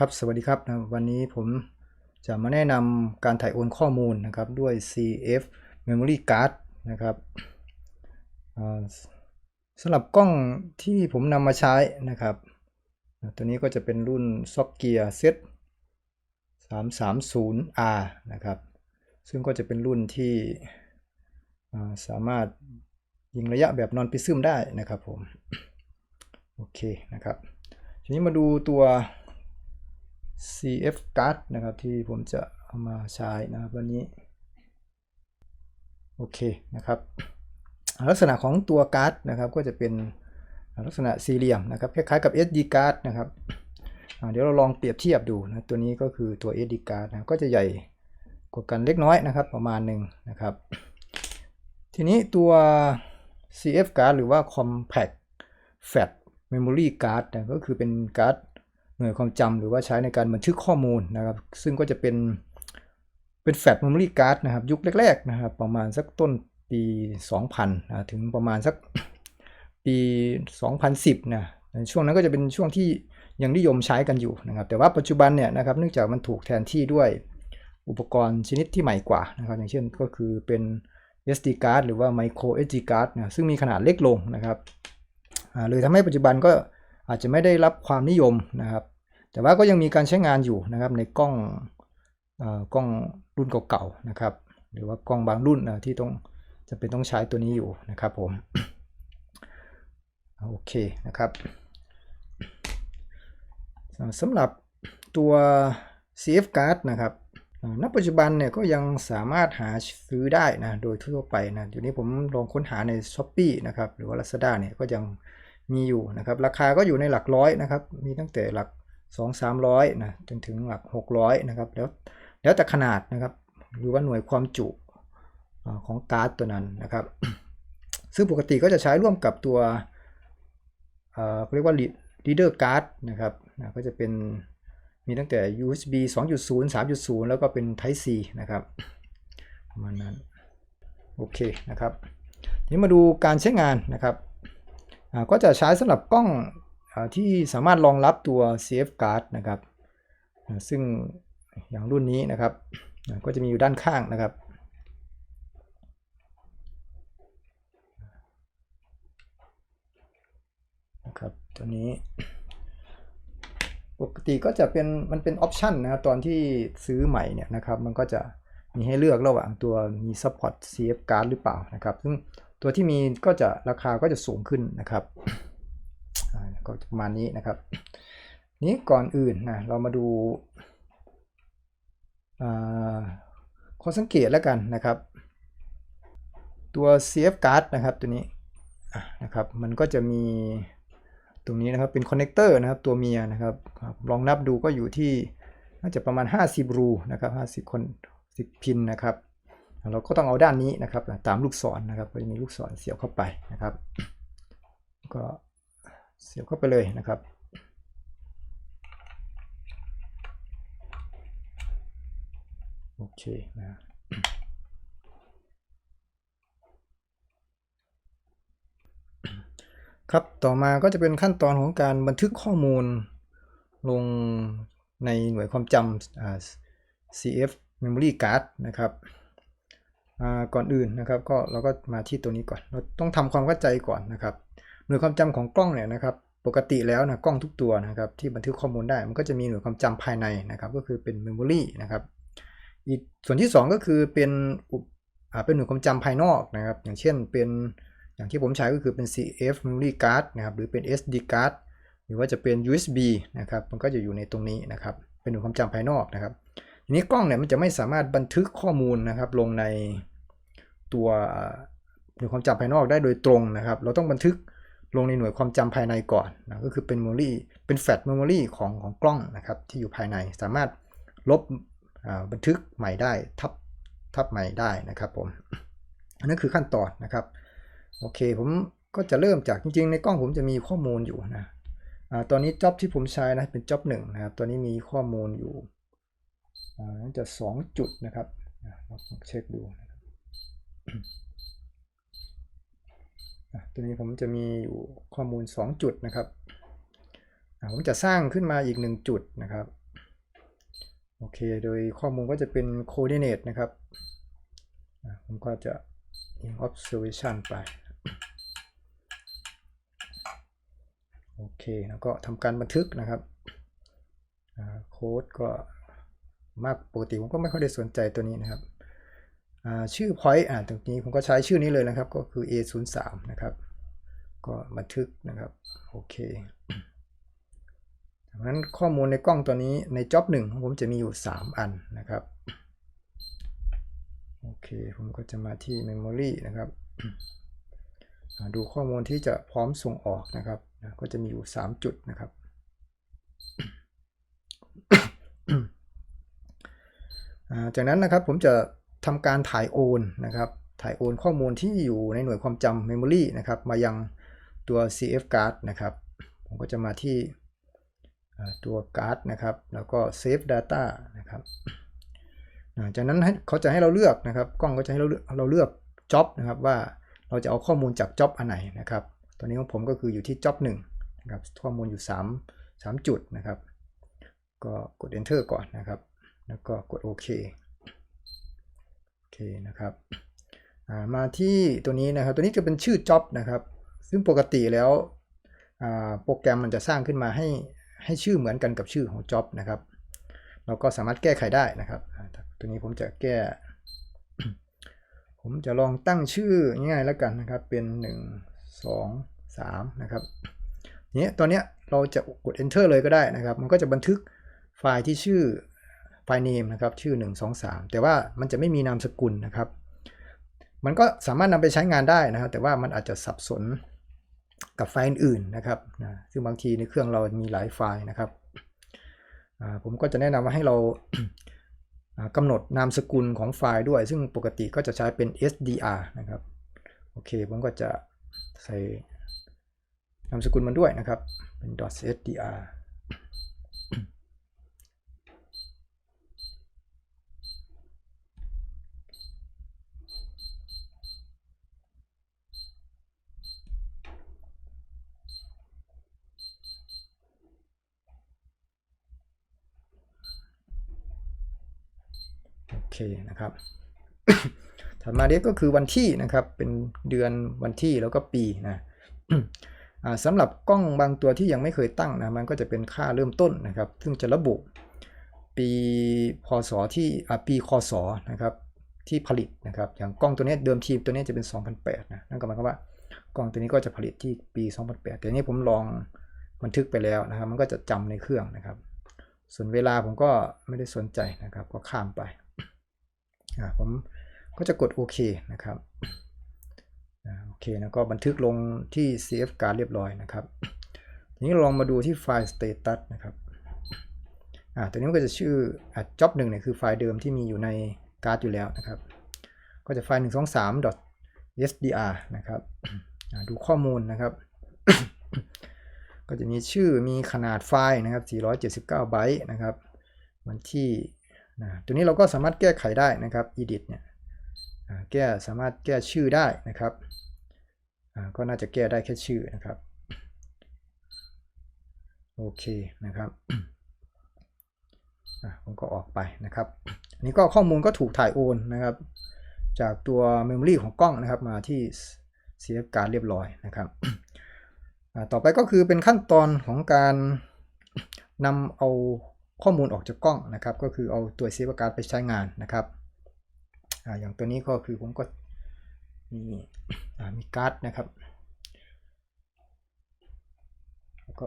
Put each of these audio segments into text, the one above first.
ครับสวัสดีครับนะวันนี้ผมจะมาแนะนำการถ่ายโอนข้อมูลนะครับด้วย CF Memory Card นะครับสำหรับกล้องที่ผมนำมาใช้นะครับ ตัวนี้ก็จะเป็นรุ่น s o c g e a r Set 330R นะครับ ซึ่งก็จะเป็นรุ่นที่สามารถยิงระยะแบบนอนพิซึมได้นะครับผม โอเคนะครับ ทีนี้มาดูตัว CF card นะครับที่ผมจะเอามาใช้นะครับวันนี้ โอเคนะครับ ลักษณะของตัวการ์ดนะครับก็จะเป็นลักษณะสี่เหลี่ยมนะครับคล้ายๆกับ SD card นะครับเดี๋ยวเราลองเปรียบเทียบดูนะตัวนี้ก็คือตัว SD card นะก็จะใหญ่กว่ากันเล็กน้อยนะครับประมาณหนึ่งนะครับ ทีนี้ตัว CF card หรือว่า Compact Fat Memory Card นะก็คือเป็นการ์ด หน่วยความจำหรือว่าใช้ในการบันทึกข้อมูลนะครับ ซึ่งก็จะเป็นเป็นแฟลชเมมโมรี่การ์ดนะครับ ยุคแรกๆนะครับ ประมาณสักต้นปี 2000นะถึงประมาณสักปี 2010นะในช่วงนั้นก็จะเป็นช่วงที่ยังนิยมใช้กันอยู่นะครับ แต่ว่าปัจจุบันเนี่ยนะครับเนื่องจากมันถูกแทนที่ด้วยอุปกรณ์ชนิดที่ใหม่กว่านะครับ อย่างเช่นก็คือเป็น SD card หรือว่า micro SD card นะซึ่งมีขนาดเล็กลงนะครับเลยทำให้ปัจจุบันก็ อาจจะไม่ได้รับความนิยมนะครับ แต่ว่าก็ยังมีการใช้งานอยู่นะครับในกล้องอกล้องรุ่นเก่าๆนะครับ หรือว่ากล้องบางรุ่นนะที่ต้องจะเป็นต้องใช้ตัวนี้อยู่นะครับผมโอเคนะครับสำหรับตัว CF card นะครับณปัจจุบันเนี่ยก็ยังสามารถหาซื้อได้นะโดยทั่วไปนะเดี๋ยวนี้ผมลองค้นหาใน s h อ p e e นะครับหรือว่า Lazada เนี่ยก็ยัง มีอยู่นะครับ ราคาก็อยู่ในหลักร้อยนะครับ มีตั้งแต่หลัก 2 300นะจนถึงหลัก 600นะครับแล้วแล้วแต่ขนาดนะครับ หรือว่าหน่วยความจุของการ์ดตัวนั้นนะครับ ซึ่งปกติก็จะใช้ร่วมกับตัวเอ่อเรียกว่า reader card นะครับนะก็จะเป็นมีตั้งแต่ USB 2.0 3.0 แล้วก็เป็น Type C นะครับประมาณนั้น โอเคนะครับ ทีนี้มาดูการใช้งานนะครับ ก็จะใช้สำหรับกล้องอที่สามารถรองรับตัว CF card นะครับ ซึ่งอย่างรุ่นนี้นะครับ ก็จะมีอยู่ด้านข้างนะครับนะครับตัวนี้ปกติก็จะเป็นมันเป็นออปชันนะครับตอนที่ซื้อใหม่เนี่ยนะครับ มันก็จะมีให้เลือกระหว่างตัวมี support CF card หรือเปล่านะครับ ซึ่ง ตัวที่มีก็จะราคาก็จะสูงขึ้นนะครับก็ประมาณนี้นะครับ นี้ก่อนอื่นนะเรามาดูข้อสังเกตแล้วกันนะครับ ตัว CF card นะครับตัวนี้นะครับมันก็จะมีตรงนี้นะครับเป็นคอนเนคเตอร์นะครับตัวเมียนะครับครับลองนับดูก็อยู่ที่น่าจะประมาณ 50 รูนะครับ50คน10 พินนะครับ เราก็ต้องเอาด้านนี้นะครับตามลูกศรนะครับก็จะมีลูกศรเสียบเข้าไปนะครับ ก็เสียบเข้าไปเลยนะครับโอเคนะครับต่อมาก็จะเป็นขั้นตอนของการบันทึกข้อมูลลงในหน่วยความจำ CF Memory Card นะครับ ก่อนอื่นนะครับก็เราก็มาที่ตัวนี้ก่อน เราต้องทำความเข้าใจก่อนนะครับหน่วยความจำของกล้องเนี่ยนะครับปกติแล้วนะกล้องทุกตัวนะครับที่บันทึกข้อมูลได้มันก็จะมีหน่วยความจำภายในนะครับก็คือเป็น Memory นะครับอีกส่วนที่ 2 ก็คือเป็นเป็นหน่วยความจำภายนอกนะครับ อย่างเช่นเป็นอย่างที่ผมใช้ก็คือเป็น CF memory card นะครับหรือเป็น SD card หรือว่าจะเป็น USB นะครับมันก็จะอยู่ในตรงนี้นะครับเป็นหน่วยความจำภายนอกนะครับ ทีนี้กล้องเนี่ยมันจะไม่สามารถบันทึกข้อมูลนะครับ ลงในตัวหน่วยความจำภายนอกได้โดยตรงนะครับ เราต้องบันทึกลงในหน่วยความจำภายในก่อนนะก็คือเป็น memory เป็น flash memory ของของกล้องนะครับ ที่อยู่ภายในสามารถลบบันทึกใหม่ได้ทับทับใหม่ได้นะครับผมอันนั้นคือขั้นตอนนะครับโอเคผมก็จะเริ่มจากจริงๆ ในกล้องผมจะมีข้อมูลอยู่นะอตอนนี้จ็อบที่ผมใช้นะเป็นจ็อบหนึ่งนะครับ ตัวนี้มีข้อมูลอยู่ อ่น่าจะ 2 จุดนะครับอ่าเราเช็คดูนะครับตัวนี้ผมจะมีอยู่ข้อมูล 2 จุดนะครับผมจะสร้างขึ้นมาอีก 1 จุดนะครับโอเค โดยข้อมูลก็จะเป็น coordinate นะครับผมก็จะ observation ไป โอเค แล้วก็ทำการบันทึกนะครับโค้ดก็ มากปกติผมก็ไม่ค่อยได้สนใจตัวนี้นะครับชื่อ point อ่าตรงนี้ผมก็ใช้ชื่อนี้เลยนะครับ ก็คือ A03 นะครับ ก็บันทึกนะครับ โอเคดังนั้นข้อมูลในกล้องตัวนี้ใน job 1ของผมจะมีอยู่ 3 อันนะครับ โอเค ผมก็จะมาที่ memory นะครับ ดูข้อมูลที่จะพร้อมส่งออกนะครับ ก็จะมีอยู่ 3 จุดนะครับ อ่า จากนั้นนะครับผมจะทำการถ่ายโอนนะครับ ถ่ายโอนข้อมูลที่อยู่ในหน่วยความจำ memory นะครับ มายังตัว CF card นะครับ ผมก็จะมาที่ตัว card นะครับ แล้วก็ save data นะครับ จากนั้นเขาจะให้เราเลือกนะครับ กล้องก็จะให้เราเลือกเราเลือก job นะครับว่าเราจะเอาข้อมูลจาก job อันไหนนะครับ ตอนนี้ของผมก็คืออยู่ที่ job 1นะครับ ข้อมูลอยู่ 3 3 จุดนะครับ ก็กด enter ก่อนนะครับ แล้วก็กดโอเคโอเคนะครับมาที่ตัวนี้นะครับ ตัวนี้จะเป็นชื่อ job นะครับ ซึ่งปกติแล้วโปรแกรมมันจะสร้างขึ้นมาให้ให้ชื่อเหมือนกันกับชื่อของ job นะครับ เราก็สามารถแก้ไขได้นะครับ ตัวนี้ผมจะแก้ ผมจะลองตั้งชื่อง่ายๆแล้วกันนะครับ เป็น 1 2 3 นะครับเนี้ยตอนนี้เราจะกด enter เลยก็ได้นะครับ มันก็จะบันทึกไฟล์ที่ชื่อ ไฟล์ name นะครับชื่อ 1 2 3 แต่ว่ามันจะไม่มีนามสกุลนะครับ มันก็สามารถนำไปใช้งานได้นะครับ แต่ว่ามันอาจจะสับสนกับไฟล์อื่นๆนะครับนะซึ่งบางทีในเครื่องเรามีหลายไฟล์นะครับ ผมก็จะแนะนำว่าให้เราอ่ากำหนดนามสกุลของไฟล์ด้วย ซึ่งปกติก็จะใช้เป็น SDR นะครับ โอเค ผมก็จะใส่นามสกุลมันด้วยนะครับ เป็น .sdr เคนะครับถัดมาเนี้ก็คือวันที่นะครับเป็นเดือนวันที่แล้วก็ปีนะสำหรับกล้องบางตัวที่ยังไม่เคยตั้งนะมันก็จะเป็นค่าเริ่มต้นนะครับ ซึ่งจะระบุปีพศที่อ่าปีคศนะครับที่ผลิตนะครับ อย่างกล้องตัวนี้เดิมทีตัวนี้จะเป็น 2008นะนั่นก็หมายความว่ากล้องตัวนี้ก็จะผลิตที่ปี 2008 แต่นี้ผมลองบันทึกไปแล้วนะครับ มันก็จะจำในเครื่องนะครับ ส่วนเวลาผมก็ไม่ได้สนใจนะครับ ก็ข้ามไป ผมก็จะกดโอเคนะครับโอเคแล้วก็บันทึกลงที่ CF card เรียบร้อยนะครับทีนี้ลองมาดูที่ไฟล์ status นะครับอ่าตัวนี้ก็จะชื่ออ่า job หนึ่งเนี่ยคือไฟล์เดิมที่มีอยู่ในการ์ดอยู่แล้วนะครับ ก็จะไฟล์ 1 2 3 .sdr นะครับอ่าดูข้อมูลนะครับ ก็จะมีชื่อมีขนาดไฟล์นะครับ 479 ไบต์นะครับ วันที่ นะตัวนี้เราก็สามารถแก้ไขได้นะครับ edit เนี่ยแก้สามารถแก้ชื่อได้นะครับ ก็น่าจะแก้ได้แค่ชื่อนะครับ โอเคนะครับผมก็ออกไปนะครับ อันนี้ก็ข้อมูลก็ถูกถ่ายโอนนะครับ จากตัว Memory ของกล้องนะครับมาที่ CF card เรียบร้อยนะครับ ต่อไปก็คือเป็นขั้นตอนของการนำเอา ข้อมูลออกจากกล้องนะครับก็คือเอาตัวเซฟการ์ดไปใช้งานนะครับออย่างตัวนี้ก็คือผมก็มีมีการ์ดนะครับแล้วก็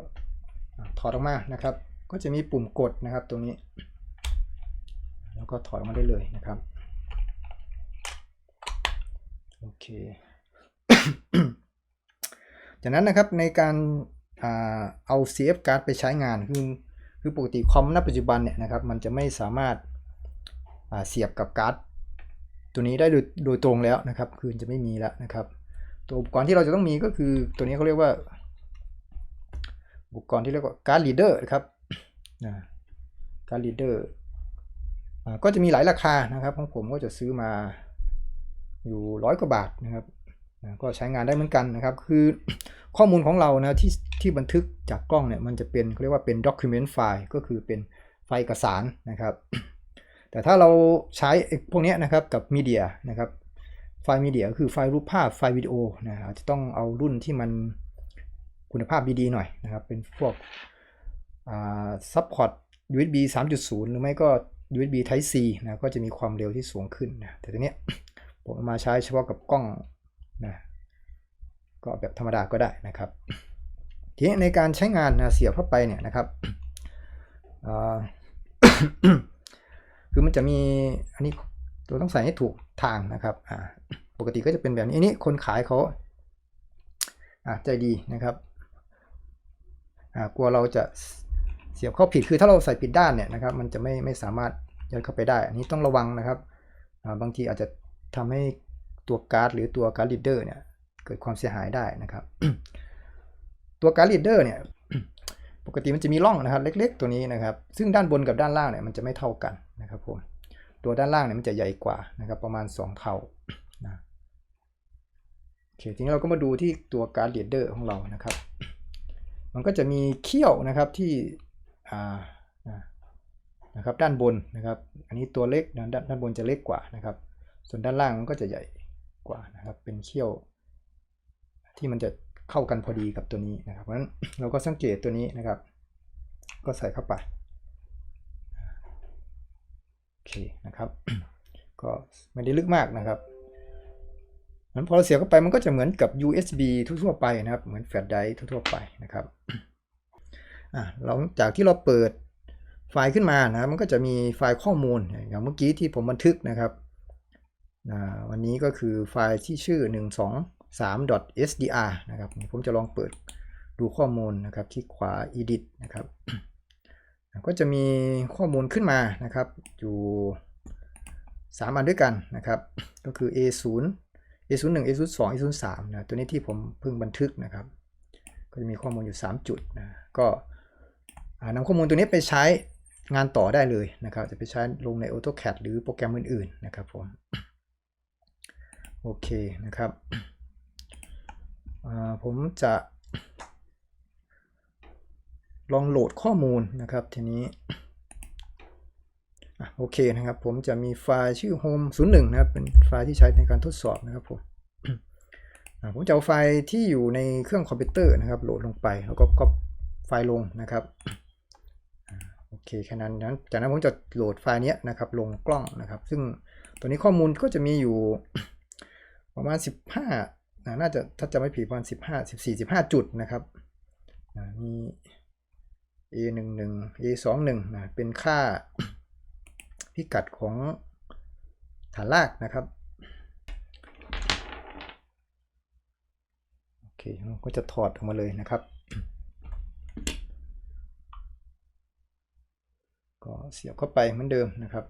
ถอดออกมานะครับ ก็จะมีปุ่มกดนะครับตรงนี้ แล้วก็ถอดออกมาได้เลยนะครับโอเคจากนั้นนะครับในการเอา CF card ไปใช้งานคือ คือปกติคอมณปัจจุบันเนี่ยนะครับมันจะไม่สามารถาเสียบกับการ์ดตัวนี้ได้โดยโดยตรงแล้วนะครับ คือจะไม่มีแล้วนะครับ ตัวอุปกรณ์ที่เราจะต้องมีก็คือตัวนี้เขาเรียกว่า อุปกรณ์ที่เรียกว่าการ์ดลีดเดอร์ครับนะการ์ดลีดเดอร์ก็จะมีหลายราคานะครับของผมก็จะซื้อมาอยู่ร้อยกว่าบาทนะครับ นะก็ใช้งานได้เหมือนกันนะครับ คือข้อมูลของเรานะที่ที่บันทึกจากกล้องเนี่ยมันจะเป็นเขาเรียกว่าเป็น document file ก็คือเป็นไฟล์เอกสารนะครับ แต่ถ้าเราใช้พวกนี้นะครับกับมีเดียนะครับไฟล์มีเดียก็คือไฟล์รูปภาพไฟล์วิดีโอนะอาจจะต้องเอารุ่นที่มันคุณภาพดีๆหน่อยนะครับ เป็นพวกซัพพอร์ต USB 3.0 หรือไม่ก็ USB Type C นะก็จะมีความเร็วที่สูงขึ้นนะแต่ทีเนี้ยผมมาใช้เฉพาะกับกล้อง นะก็แบบธรรมดาก็ได้นะครับทีนี้ในการใช้งานนะเสียบเข้าไปเนี่ยนะครับคือมันจะมีอันนี้เราต้องใส่ให้ถูกทางนะครับปกติก็จะเป็นแบบนี้อันนี้คนขายเขาใจดีนะครับกลัวเราจะเสียบเข้าผิดคือถ้าเราใส่ผิดด้านเนี่ยนะครับ มันจะไม่ไม่สามารถยัดเข้าไปได้ อันนี้ต้องระวังนะครับบางทีอาจจะทำให้ ตัวการ์ดหรือตัวการ์ดลีดเดอร์เนี่ยเกิดความเสียหายได้นะครับ ตัวการ์ดลีดเดอร์เนี่ยปกติมันจะมีร่องนะครับ เล็ก ๆ ตัวนี้นะครับ ซึ่งด้านบนกับด้านล่างเนี่ยมันจะไม่เท่ากันนะครับผมตัวด้านล่างเนี่ยมันจะใหญ่กว่านะครับ ประมาณ 2 เท่านะโอเคทีนี้เราก็มาดูที่ตัวการ์ดลีดเดอร์ของเรานะครับ มันก็จะมีเขี้ยวนะครับที่อ่านะครับด้านบนนะครับ อันนี้ตัวเล็กนะด้านด้านบนจะเล็กกว่านะครับ ส่วนด้านล่างมันก็จะใหญ่ กว่านะครับ เป็นเขี้ยว ที่มันจะเข้ากันพอดีกับตัวนี้นะครับ เพราะฉะนั้นเราก็สังเกตตัวนี้นะครับ ก็ใส่เข้าไปโอเคนะครับ ก็ไม่ได้ลึกมากนะครับนั้นพอเราเสียบเข้าไปมันก็จะเหมือนกับ USB ทั่วๆไปนะครับ เหมือนแฟลชไดรฟ์ทั่วๆไปนะครับอะหลังจากที่เราเปิดไฟล์ขึ้นมานะครับ มันก็จะมีไฟล์ข้อมูลอย่างเมื่อกี้ที่ผมบันทึกนะครับ วันนี้ก็คือไฟล์ที่ชื่อ 1 2 3.sdr นะครับ ผมจะลองเปิดดูข้อมูลนะครับที่ขวา edit นะครับ ก็จะมีข้อมูลขึ้นมานะครับ อยู่ 3 อันด้วยกันนะครับ ก็คือ A0 A01 A02 A03 นะตัวนี้ที่ผมเพิ่งบันทึกนะครับ ก็จะมีข้อมูลอยู่ 3 จุดนะก็นำข้อมูลตัวนี้ไปใช้งานต่อได้เลยนะครับ จะไปใช้ลงใน AutoCAD หรือโปรแกรมอื่นๆนะครับผม โอเคนะครับผมจะลองโหลดข้อมูลนะครับทีนี้โอเคนะครับ ผมจะมีไฟล์ชื่อ home 01นะครับ เป็นไฟล์ที่ใช้ในการทดสอบนะครับผมผมจะเอาไฟล์ที่อยู่ในเครื่องคอมพิวเตอร์นะครับ โหลดลงไปแล้วก็ก๊อปไฟล์ลงนะครับโอเคแค่นั้นนั้นจากนั้นผมจะโหลดไฟล์นี้นะครับ ลงกล้องนะครับ ซึ่งตัวนี้ข้อมูลก็จะมีอยู่ ประมาณ 15น่าจะถ้าจะไม่ผิดประมาณ 15 14 15 จุดนะครับมี a11 a21 นะเป็นค่าพิกัดของฐานรากนะครับโอเคก็จะถอดออกมาเลยนะครับ ก็เสียบเข้าไปเหมือนเดิมนะครับ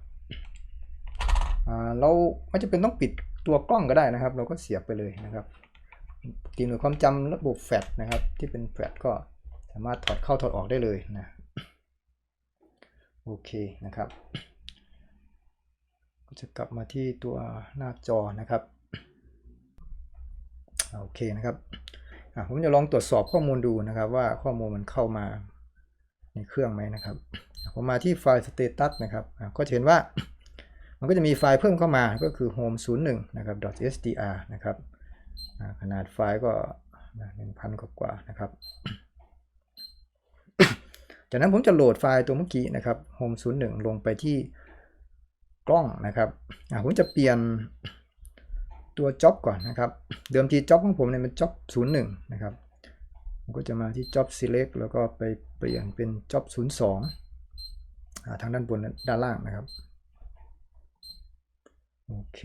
เราไม่จะเป็นต้องปิด ตัวกล้องก็ได้นะครับ เราก็เสียบไปเลยนะครับตีหน่วยความจำระบบแฟลชนะครับ ที่เป็นแฟลชก็สามารถถอดเข้าถอดออกได้เลยนะโอเคนะครับ ก็จะกลับมาที่ตัวหน้าจอนะครับโอเคนะครับผมจะลองตรวจสอบข้อมูลดูนะครับ ว่าข้อมูลมันเข้ามาในเครื่องไหมนะครับผมมาที่ไฟล์ status นะครับก็จะเห็นว่า มันก็จะมีไฟล์เพิ่มเข้ามาก็คือ home 01นะครับ .sdr นะครับขนาดไฟล์ก็หนึ่งพันกว่านะครับ จากนั้นผมจะโหลดไฟล์ตัวเมื่อกี้นะครับ home 01ลงไปที่กล้องนะครับผมจะเปลี่ยนตัว job ก่อนนะครับ เดิมที job ของผมเนี่ยเป็น job 01 นะครับผมก็จะมาที่ job select แล้วก็ไปเปลี่ยนเป็น job 02ทางด้านบนด้านล่างนะครับ โอเค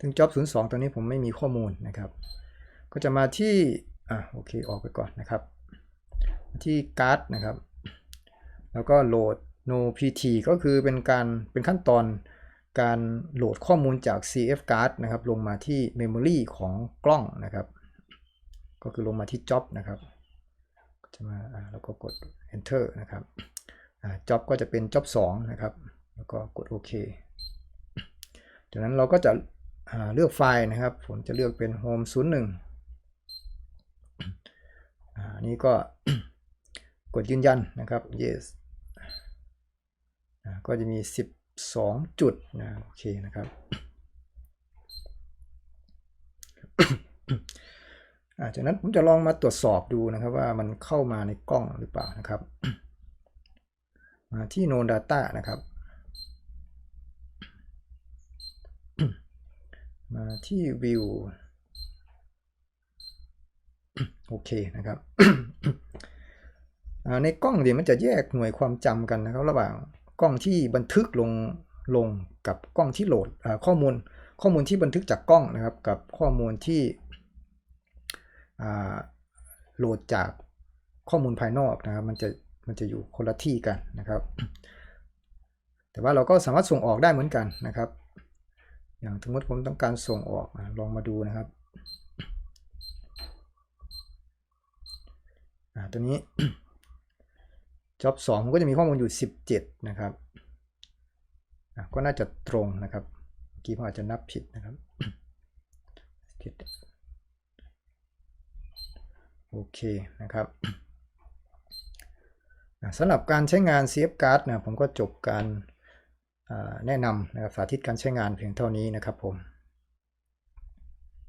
ถึง job 02 ตัวนี้ผมไม่มีข้อมูลนะครับ ก็จะมาที่ อะโอเค ออกไปก่อนนะครับ ที่การ์ดนะครับ แล้วก็โหลด no pt ก็คือเป็นการเป็นขั้นตอนการโหลดข้อมูลจาก cf card นะครับ ลงมาที่ memory ของกล้องนะครับ ก็คือลงมาที่ job นะครับจะมาแล้วก็กด enter นะครับ job ก็จะเป็น job 2 นะครับ แล้วก็กดโอเค จากนั้นเราก็จะเลือกไฟล์นะครับ ผมจะเลือกเป็น home 01อันนี้ก็กดยืนยันนะครับ yes ก็จะมี 12 จุดนะโอเคนะครับจากนั้นผมจะลองมาตรวจสอบดูนะครับว่ามันเข้ามาในกล้องหรือเปล่านะครับ มาที่ Node Data นะครับ มาที่ View โอเคนะครับในกล้องเดี๋ยวมันจะแยกหน่วยความจำกันนะครับระหว่างกล้องที่บันทึกลงลงกับกล้องที่โหลดข้อมูลข้อมูลที่บันทึกจากกล้องนะครับ กับข้อมูลที่โหลดจากข้อมูลภายนอกนะครับ มันจะมันจะอยู่คนละที่กันนะครับ แต่ว่าเราก็สามารถส่งออกได้เหมือนกันนะครับ อย่างสมมติผมต้องการส่งออกลองมาดูนะครับตัวนี้จ็อบ2ผมก็จะมีข้อมูลอยู่ 17 นะครับก็น่าจะตรงนะครับเมื่อกี้ผมอาจจะนับผิดนะครับโอเคนะครับสำหรับการใช้งาน CF Card นะผมก็จบการ แนะนำนะครับสาธิตการใช้งานเพียงเท่านี้นะครับผม